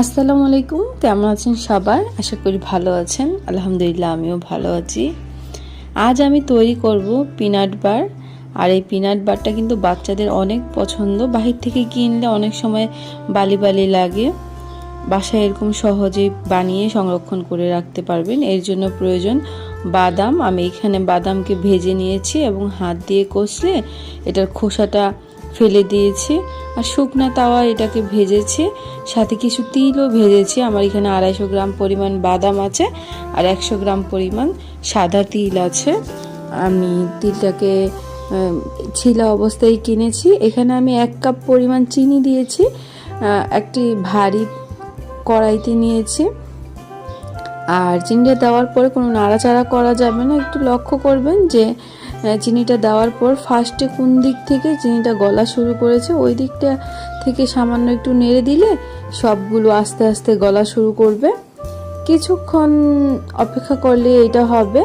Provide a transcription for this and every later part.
আসসালামু আলাইকুম, কেমন আছেন সবাই আশা করি ভালো আছেন। আলহামদুলিল্লাহ, আমিও ভালো আছি। আজ আমি তৈরি করব পিনাট বার। আর এই পিনাট বারটা কিন্তু বাচ্চাদের অনেক পছন্দ। বাহির থেকে কিনলে অনেক সময় বালি বালি লাগে। বাসায় এরকম সহজেই বানিয়ে সংরক্ষণ করে রাখতে পারবেন। এর জন্য প্রয়োজন বাদাম। আমি এখানে বাদামকে ভেজে নিয়েছি এবং হাত দিয়ে কষলে এটার খোসাটা ফেলে দিয়েছি। আর শুকনা তাওয়া এটাকে ভেজেছি। সাথে কিছু তিলও ভেজেছি। আমার এখানে আড়াইশো গ্রাম পরিমাণ বাদাম আছে আর একশো গ্রাম পরিমাণ সাদা তিল আছে। আমি তিলটাকে ছিলা অবস্থায় কিনেছি। এখানে আমি এক কাপ পরিমাণ চিনি দিয়েছি। একটি ভারী কড়াইতে নিয়েছি। আর চিনিটা দেওয়ার পরে কোনো নাড়াচাড়া করা যাবে না। একটু লক্ষ্য করবেন যে চিনিটা দেওয়ার পর ফার্স্টে কোন দিক থেকে চিনিটা গলা শুরু করেছে, ওই দিকটা থেকে সামান্য একটু নেড়ে দিলে সবগুলো আস্তে আস্তে গলা শুরু করবে। কিছুক্ষণ অপেক্ষা করলে এটা হবে।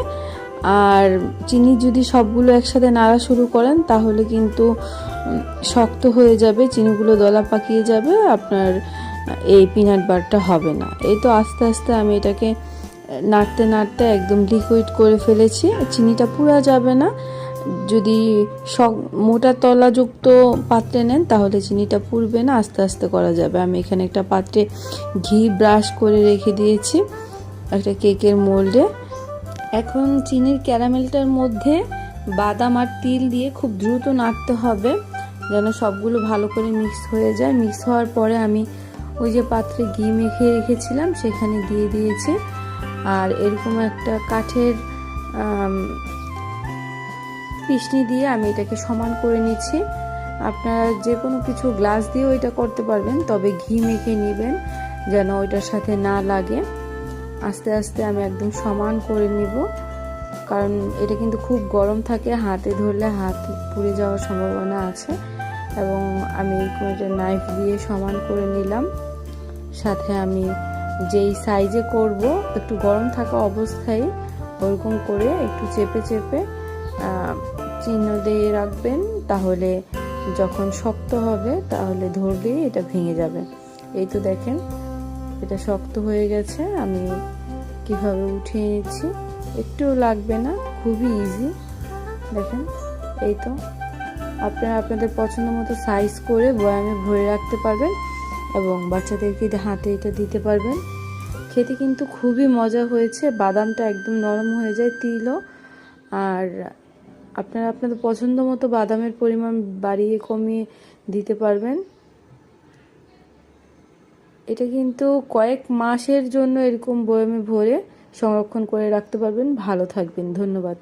আর চিনি যদি সবগুলো একসাথে নাড়া শুরু করেন, তাহলে কিন্তু শক্ত হয়ে যাবে, চিনিগুলো দলা পাকিয়ে যাবে, আপনার এই পিনাট বারটা হবে না। এই তো আস্তে আস্তে আমি এটাকে নাড়তে নাড়তে একদম লিকুইড করে ফেলেছি, চিনিটা পুরা যাবে না। যদি শক মোটা তলাযুক্ত পাত্রে নেন, তাহলে চিনিটা পুড়বে না, আস্তে আস্তে করা যাবে। আমি এখানে একটা পাত্রে ঘি ব্রাশ করে রেখে দিয়েছি, একটা কেকের মোল্ডে। এখন চিনির ক্যারামেলটার মধ্যে বাদাম আর তিল দিয়ে খুব দ্রুত নাড়তে হবে, যেন সবগুলো ভালো করে মিক্স হয়ে যায়। মিক্স হওয়ার পরে আমি ওই যে পাত্রে ঘি মেখে রেখেছিলাম, সেখানে দিয়ে দিয়েছি। আর এরকম একটা কাঠের পিসনি দিয়ে আমি এটাকে সমান করে নিচ্ছি। আপনারা যে কোনো কিছু গ্লাস দিয়েও এটা করতে পারবেন, তবে ঘি মেখে নেবেন যেন ওইটার সাথে না লাগে। আস্তে আস্তে আমি একদম সমান করে নিব, কারণ এটা কিন্তু খুব গরম থাকে, হাতে ধরলে হাত পুড়ে যাওয়ার সম্ভাবনা আছে। এবং আমি একটা নাইফ দিয়ে সমান করে নিলাম। সাথে আমি যেই সাইজে করব, একটু গরম থাকা অবস্থায় ওরকম করে একটু চেপে চেপে চিহ্ন দিয়ে রাখবেন, তাহলে যখন শক্ত হবে তাহলে ধরলেই এটা ভেঙে যাবে। এই তো দেখেন, এটা শক্ত হয়ে গেছে, আমি কীভাবে উঠিয়ে নিচ্ছি একটুও লাগবে না, খুবই ইজি দেখেন, এই তো। আপনারা আপনাদের পছন্দ মতো সাইজ করে বয়ামে ভরে রাখতে পারবেন। এবং বাচ্চাদেরকে হাতে এটা দিতে পারবেন। খেতে কিন্তু খুবই মজা হয়েছে। বাদামটা একদম নরম হয়ে যায় তিলও। আর আপনারা আপনাদের পছন্দ মতো বাদামের পরিমাণ বাড়িয়ে কমিয়ে দিতে পারবেন। এটা কিন্তু কয়েক মাসের জন্য এরকম বয়ামে ভরে সংরক্ষণ করে রাখতে পারবেন। ভালো থাকবেন। ধন্যবাদ।